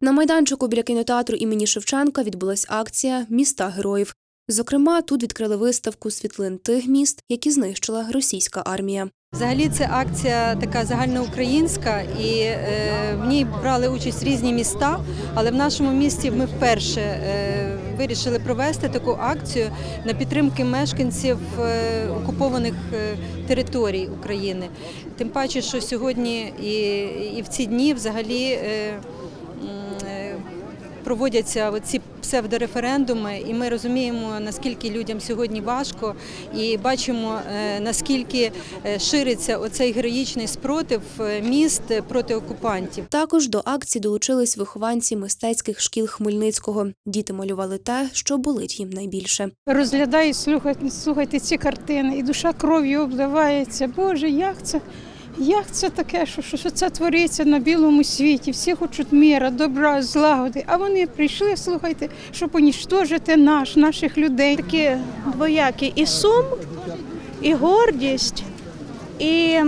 На майданчику біля кінотеатру імені Шевченка відбулась акція Міста героїв. Зокрема, тут відкрили виставку світлин тих міст, які знищила російська армія. Взагалі це акція така загальноукраїнська, і е, в ній брали участь різні міста. Але в нашому місті ми вперше е, вирішили провести таку акцію на підтримки мешканців е, окупованих е, територій України. Тим паче, що сьогодні і, і в ці дні взагалі. Е, Проводяться ці псевдореферендуми, і ми розуміємо, наскільки людям сьогодні важко, і бачимо, е, наскільки е, шириться оцей героїчний спротив е, міст проти окупантів. Також до акції долучились вихованці мистецьких шкіл Хмельницького. Діти малювали те, що болить їм найбільше. розглядаю, слухайте, слухайте ці картини, і душа кров'ю обливається. Боже, як це? Як це таке, що, що, що це твориться на білому світі? Всі хочуть міра, добра, злагоди. А вони прийшли, слухайте, щоб уніштожити наш, наших людей. такі двоякі і сум, і гордість, і,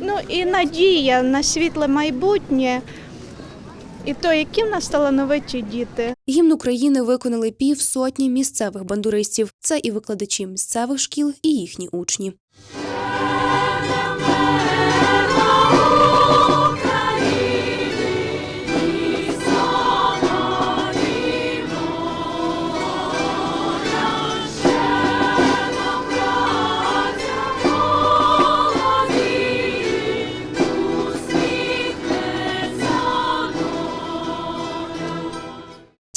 ну, і надія на світле майбутнє, і то, які в нас талановиті діти. Гімн України виконали пів сотні місцевих бандуристів. Це і викладачі місцевих шкіл, і їхні учні.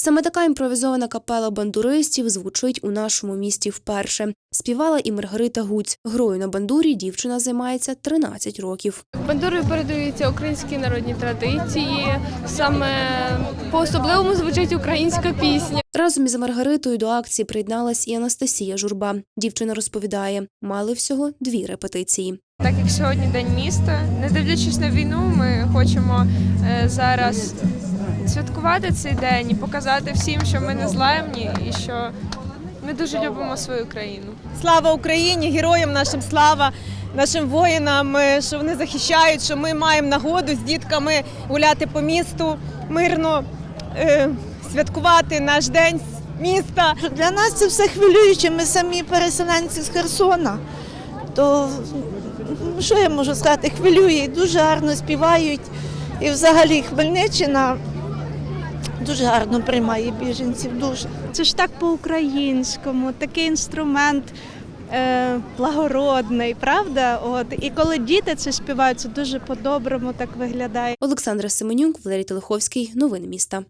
Саме така імпровізована капела бандуристів звучить у нашому місті вперше. Співала і Маргарита Гуць. Грою на бандурі дівчина займається 13 років. Бандурою передаються українські народні традиції. Саме по-особливому звучить українська пісня. Разом із Маргаритою до акції приєдналась і Анастасія Журба. Дівчина розповідає, мали всього дві репетиції. Так як сьогодні день міста, не дивлячись на війну, ми хочемо е, зараз святкувати цей день і показати всім, що ми не зламні і що ми дуже любимо свою країну. Слава Україні, героям нашим слава, нашим воїнам, е, що вони захищають, що ми маємо нагоду з дітками гуляти по місту, мирно е, святкувати наш день міста. Для нас це все хвилююче. Ми самі переселенці з Херсона. То що я можу сказати? Хвилює дуже гарно співають. І взагалі Хмельниччина дуже гарно приймає біженців. Дуже. Це ж так по-українському, такий інструмент е, благородний, правда? От. І коли діти це співають, це дуже по-доброму так виглядає. Олександра Семенюк, Валерій Телеховський. Новини міста.